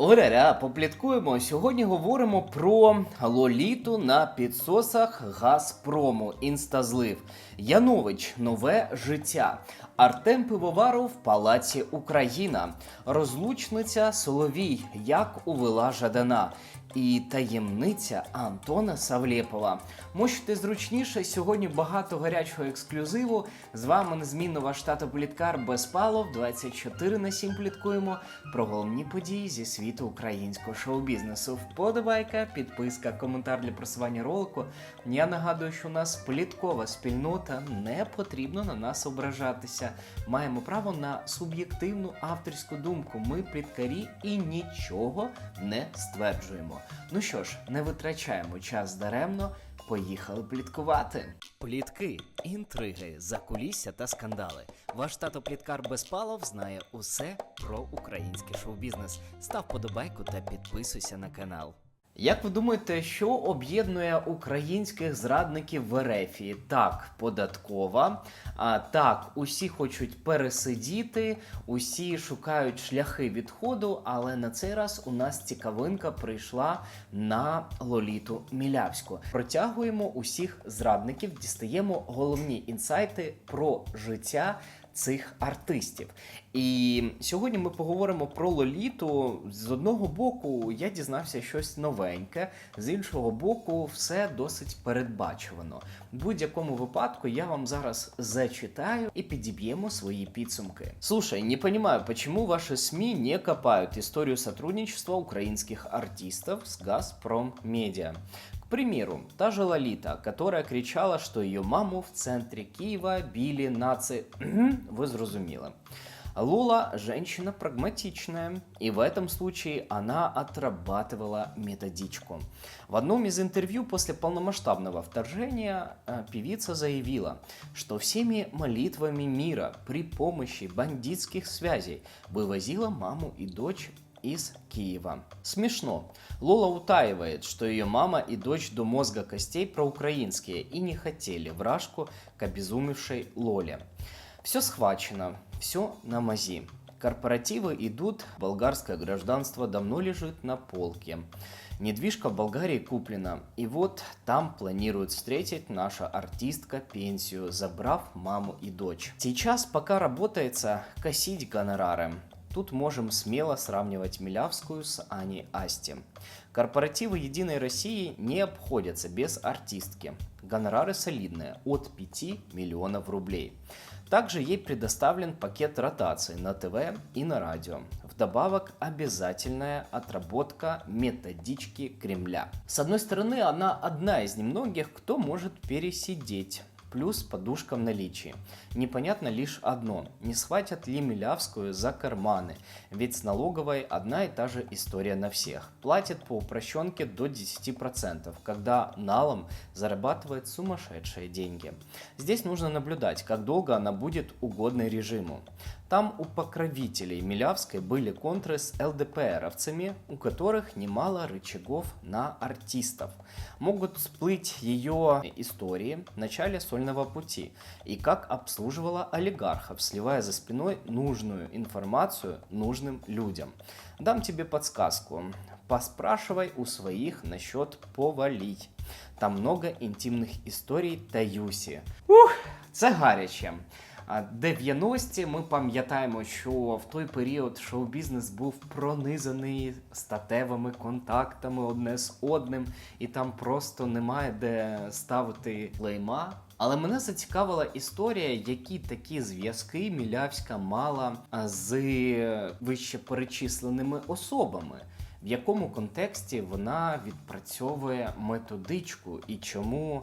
Ораря, попліткуємо. Сьогодні говоримо про лоліту на підсосах Газпрому. Інстазлив. Янович нове життя. Артем Пивоваров в палаці Україна. Розлучниця Соловій. Як увела Жадана. І таємниця Антона Савлєпова. Можете зручніше. Сьогодні багато гарячого ексклюзиву. З вами незмінно ваш тато Політкар Безпалов. 24 на 7 пліткуємо про головні події зі світу українського шоу-бізнесу. Вподобайка, підписка, коментар для просування ролику. Я нагадую, що у нас пліткова спільнота. Не потрібно на нас ображатися. Маємо право на суб'єктивну авторську думку. Ми пліткарі і нічого не стверджуємо. Ну що ж, не витрачаємо час даремно. Поїхали пліткувати. Плітки, інтриги, закулісся та скандали. Ваш тато Пліткар Безпалов знає усе про український шоу-бізнес. Став подобайку та підписуйся на канал. Як ви думаєте, що об'єднує українських зрадників в Ерефії? Так, податкова. А так, усі хочуть пересидіти, усі шукають шляхи відходу, але на цей раз у нас цікавинка прийшла на Лоліту Мілявську. Протягуємо усіх зрадників, дістаємо головні інсайти про життя цих артистів. І сьогодні ми поговоримо про Лоліту. З одного боку, я дізнався щось новеньке, з іншого боку, все досить передбачувано. В будь-якому випадку я вам зараз зачитаю и підіб'ємо свої підсумки. Слушай, не понимаю, почему ваши СМИ не копают историю сотрудничества украинских артистов с Газпром Медиа. К примеру, та же Лолита, которая кричала, что ее маму в центре Киева били наци... Вы зрозумели. Лола – женщина прагматичная, и в этом случае она отрабатывала методичку. В одном из интервью после полномасштабного вторжения э, певица заявила, что всеми молитвами мира при помощи бандитских связей вывозила маму и дочь из Киева. Смешно. Лола утаивает, что ее мама и дочь до мозга костей проукраинские и не хотели вражку к обезумевшей Лоле. Все схвачено, все на мази. Корпоративы идут, болгарское гражданство давно лежит на полке. Недвижка в Болгарии куплена, и вот там планируют встретить наша артистка пенсию, забрав маму и дочь. Сейчас пока работается косить гонорары. Тут можем смело сравнивать Милявскую с Аней Асти. Корпоративы Единой России не обходятся без артистки. Гонорары солидные, от 5 миллионов рублей. Также ей предоставлен пакет ротации на ТВ и на радио. Вдобавок обязательная отработка методички Кремля. С одной стороны, она одна из немногих, кто может пересидеть плюс подушка в наличии. Непонятно лишь одно, не схватят ли Милявскую за карманы, ведь с налоговой одна и та же история на всех. Платит по упрощенке до 10%, когда налом зарабатывает сумасшедшие деньги. Здесь нужно наблюдать, как долго она будет угодной режиму. Там у покровителей Милявской были контры с ЛДПРовцами, у которых немало рычагов на артистов. Могут всплыть ее истории в начале сольного пути и как обслуживала олигархов, сливая за спиной нужную информацию нужным людям. Дам тебе подсказку. Поспрашивай у своих насчет повалить. Там много інтимних історій та юсі. Ух, це гаряче. А 90-ті ми пам'ятаємо, що в той період шоу-бізнес був пронизаний статевими контактами одне з одним, і там просто немає де ставити лейма. Але мене зацікавила історія, які такі зв'язки Мілявська мала з вище перечисленими особами. В якому контексті вона відпрацьовує методичку і чому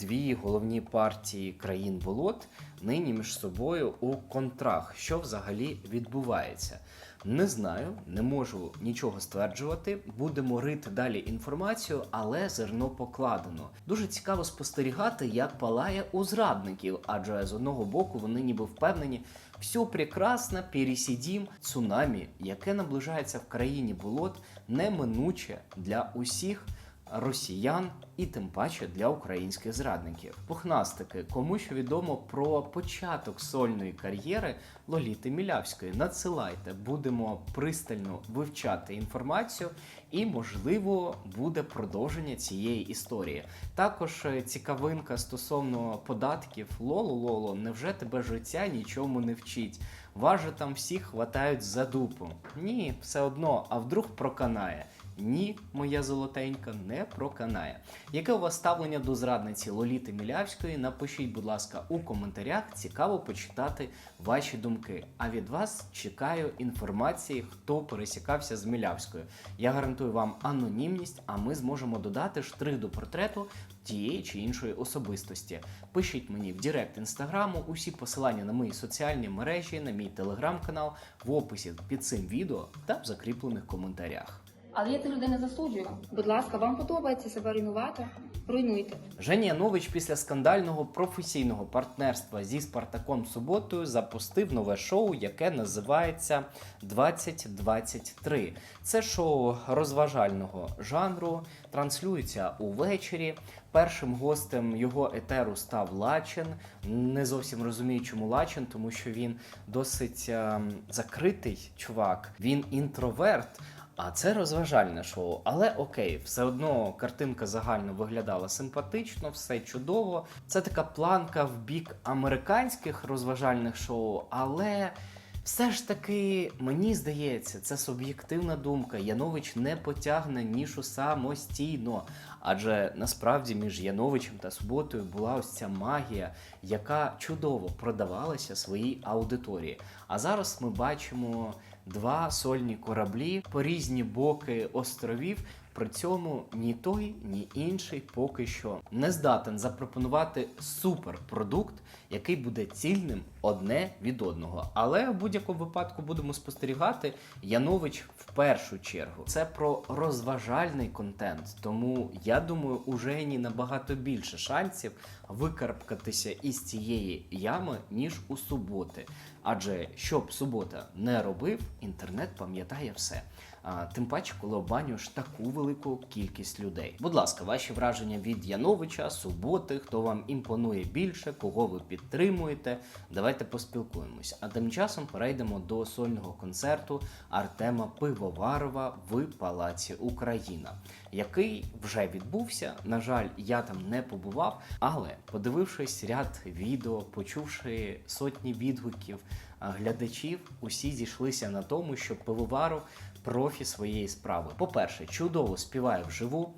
дві головні партії країн болот нині між собою у контрах, що взагалі відбувається. Не знаю, не можу нічого стверджувати. Будемо рити далі інформацію, але зерно покладено. Дуже цікаво спостерігати, як палає у зрадників, адже з одного боку вони ніби впевнені, все прекрасно, пересидім цунамі, яке наближається в країні болот, неминуче для усіх. Росіян і тим паче для українських зрадників. Пухнастики, кому що відомо про початок сольної кар'єри Лоліти Мілявської. Надсилайте, будемо пристально вивчати інформацію, і можливо буде продовження цієї історії. Також е, цікавинка стосовно податків. Лоло, Лоло, невже тебе життя нічому не вчить? Вас же там всіх хватають за дупу. Ні, все одно, а вдруг проканає. Ні, моя золотенька, не проканає. Яке у вас ставлення до зрадниці Лоліти Мілявської? Напишіть, будь ласка, у коментарях. Цікаво почитати ваші думки. А від вас чекаю інформації, хто пересікався з Мілявською. Я гарантую вам анонімність, а ми зможемо додати штрих до портрету тієї чи іншої особистості. Пишіть мені в Директ інстаграму. Усі посилання на мої соціальні мережі, на мій телеграм-канал в описі під цим відео та в закріплених коментарях. Але я цих людей не засуджую. Будь ласка, вам подобається себе руйнувати? Руйнуйте. Женя Янович після скандального професійного партнерства зі Спартаком Суботою запустив нове шоу, яке називається 2023. Це шоу розважального жанру, транслюється увечері. Першим гостем його етеру став Лачен. Не зовсім розумію, чому Лачен, тому що він досить ем, закритий чувак. Він інтроверт. А це розважальне шоу, але окей, все одно картинка загально виглядала симпатично, все чудово. Це така планка в бік американських розважальних шоу, але все ж таки мені здається, це суб'єктивна думка. Янович не потягне нішу самостійно. Адже насправді між Яновичем та Суботою була ось ця магія, яка чудово продавалася своїй аудиторії. А зараз ми бачимо два сольні кораблі по різні боки островів. При цьому ні той, ні інший поки що не здатен запропонувати суперпродукт, який буде цільним одне від одного. Але в будь-якому випадку будемо спостерігати Янович в першу чергу. Це про розважальний контент. Тому я думаю, у Жені набагато більше шансів викарабкатися із цієї ями, ніж у суботи. Адже що б субота не робив, інтернет пам'ятає все. А, тим паче, коли обманюєш таку велику кількість людей. Будь ласка, ваші враження від Яновича, суботи, хто вам імпонує більше, кого ви підтримуєте. Давайте поспілкуємось. А тим часом перейдемо до сольного концерту Артема Пивоварова в Палаці Україна, який вже відбувся. На жаль, я там не побував, але подивившись ряд відео, почувши сотні відгуків глядачів, усі зійшлися на тому, що Пивоваров профі своєї справи. По-перше, чудово співає вживу,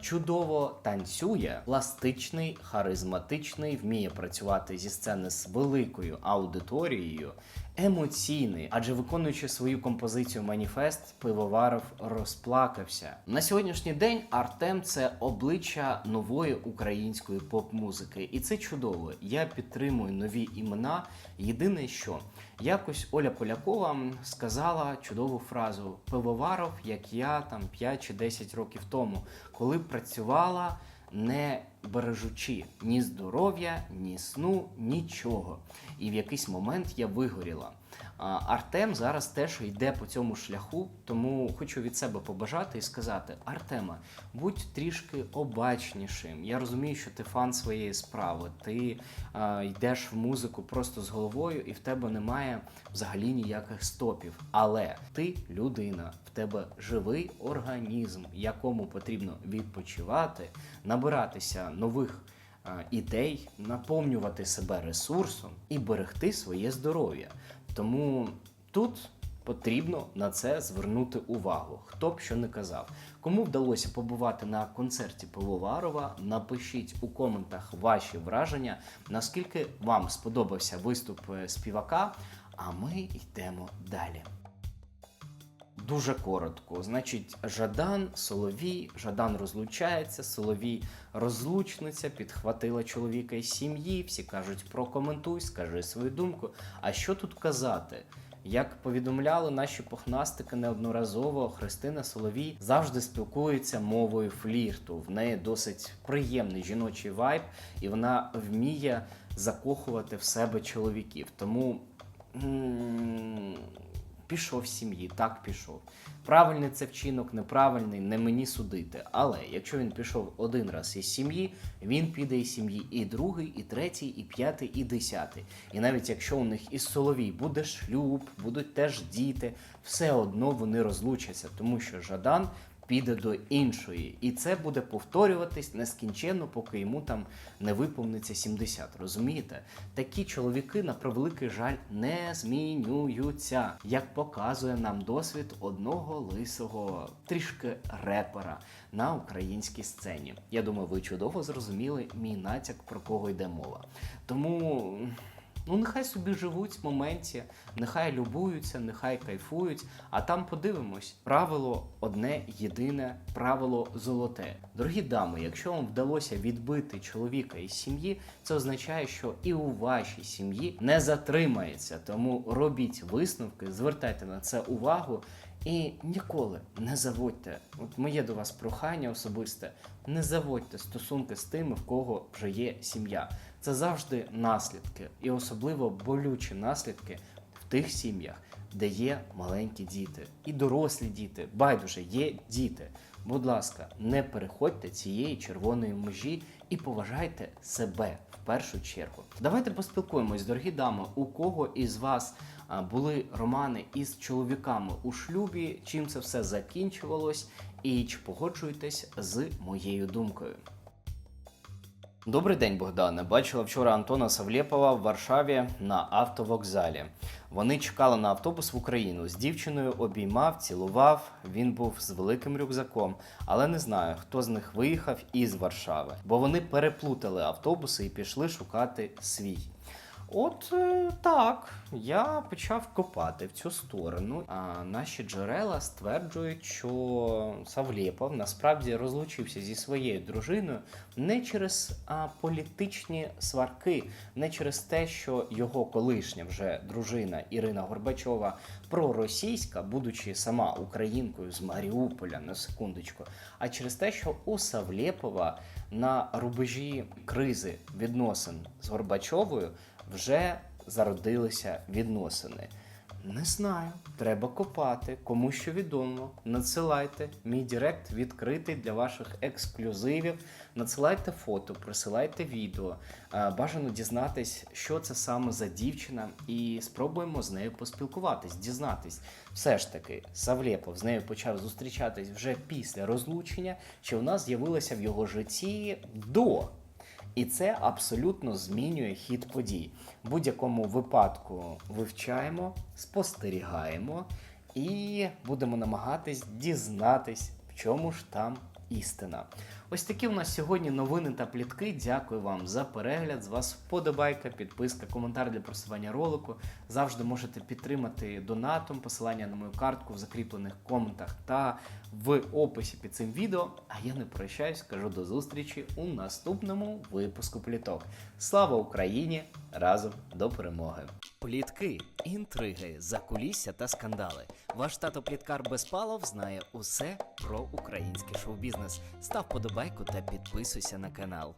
чудово танцює, пластичний, харизматичний, вміє працювати зі сцени з великою аудиторією, емоційний, адже виконуючи свою композицію Маніфест, Пивоваров розплакався. На сьогоднішній день Артем це обличчя нової української поп-музики, і це чудово. Я підтримую нові імена. Єдине, що якось Оля Полякова сказала чудову фразу Пивоваров, як я там 5 чи 10 років тому, коли працювала. Не бережучи ні здоров'я, ні сну, нічого. І в якийсь момент я вигоріла. Артем зараз теж йде по цьому шляху, тому хочу від себе побажати і сказати: Артема, будь трішки обачнішим. Я розумію, що ти фан своєї справи. Ти а, йдеш в музику просто з головою, і в тебе немає взагалі ніяких стопів. Але ти людина, в тебе живий організм, якому потрібно відпочивати, набиратися нових е, ідей, наповнювати себе ресурсом і берегти своє здоров'я. Тому тут потрібно на це звернути увагу. Хто б що не казав. Кому вдалося побувати на концерті Пивоварова, напишіть у коментах ваші враження, наскільки вам сподобався виступ е, співака. А ми йдемо далі. Дуже коротко. Значить, Жадан, Соловій, Жадан розлучається, Соловій розлучниця, підхватила чоловіка із сім'ї. Всі кажуть, прокоментуй, скажи свою думку. А що тут казати? Як повідомляли наші похнастики неодноразово, Христина Соловій завжди спілкується мовою флірту. В неї досить приємний жіночий вайб, і вона вміє закохувати в себе чоловіків. Тому пішов з сім'ї, так пішов. Правильний це вчинок, неправильний, не мені судити. Але якщо він пішов один раз із сім'ї, він піде із сім'ї і другий, і третій, і п'ятий, і десятий. І навіть якщо у них із Соловій буде шлюб, будуть теж діти, все одно вони розлучаться, тому що Жадан піде до іншої, і це буде повторюватись нескінченно, поки йому там не виповниться 70. Розумієте? Такі чоловіки, на превеликий жаль, не змінюються, як показує нам досвід одного лисого трішки репера на українській сцені. Я думаю, ви чудово зрозуміли мій натяк про кого йде мова. Тому. Ну, нехай собі живуть в моменті, нехай любуються, нехай кайфують, а там подивимось. Правило одне єдине, правило золоте. Дорогі дами, якщо вам вдалося відбити чоловіка із сім'ї, це означає, що і у вашій сім'ї не затримається. Тому робіть висновки, звертайте на це увагу. І ніколи не заводьте. От моє до вас прохання особисте: не заводьте стосунки з тими, в кого вже є сім'я. Це завжди наслідки, і особливо болючі наслідки в тих сім'ях, де є маленькі діти і дорослі діти. Байдуже є діти. Будь ласка, не переходьте цієї червоної межі і поважайте себе в першу чергу. Давайте поспілкуємось, дорогі дами, у кого із вас були романи із чоловіками у шлюбі, чим це все закінчувалось, і чи погоджуєтесь з моєю думкою. Добрий день, Богдане. Бачила вчора Антона Савлєпова в Варшаві на автовокзалі. Вони чекали на автобус в Україну. З дівчиною обіймав, цілував. Він був з великим рюкзаком, але не знаю, хто з них виїхав із Варшави, бо вони переплутали автобуси і пішли шукати свій. От е, так, я почав копати в цю сторону. А наші джерела стверджують, що Савлєпов насправді розлучився зі своєю дружиною не через а, політичні сварки, не через те, що його колишня вже дружина Ірина Горбачова проросійська, будучи сама українкою з Маріуполя на секундочку, а через те, що у Савлєпова на рубежі кризи відносин з Горбачовою вже зародилися відносини. Не знаю, треба копати. Кому що відомо. Надсилайте. Мій директ відкритий для ваших ексклюзивів. Надсилайте фото, присилайте відео. Е, Бажано дізнатись, що це саме за дівчина, і спробуємо з нею поспілкуватись, дізнатись. Все ж таки, Савлєпов з нею почав зустрічатись вже після розлучення, чи вона з'явилася в його житті до. І це абсолютно змінює хід подій. В будь-якому випадку вивчаємо, спостерігаємо і будемо намагатись дізнатись, в чому ж там істина. Ось такі у нас сьогодні новини та плітки. Дякую вам за перегляд. З вас вподобайка, підписка, коментар для просування ролику. Завжди можете підтримати донатом, посилання на мою картку в закріплених коментах та в описі під цим відео. А я не прощаюсь, кажу до зустрічі у наступному випуску пліток. Слава Україні! Разом до перемоги! Плітки, інтриги, закулісся та скандали. Ваш тато Пліткар Безпалов знає усе про український шоу-бізнес. Став подобайку та підписуйся на канал.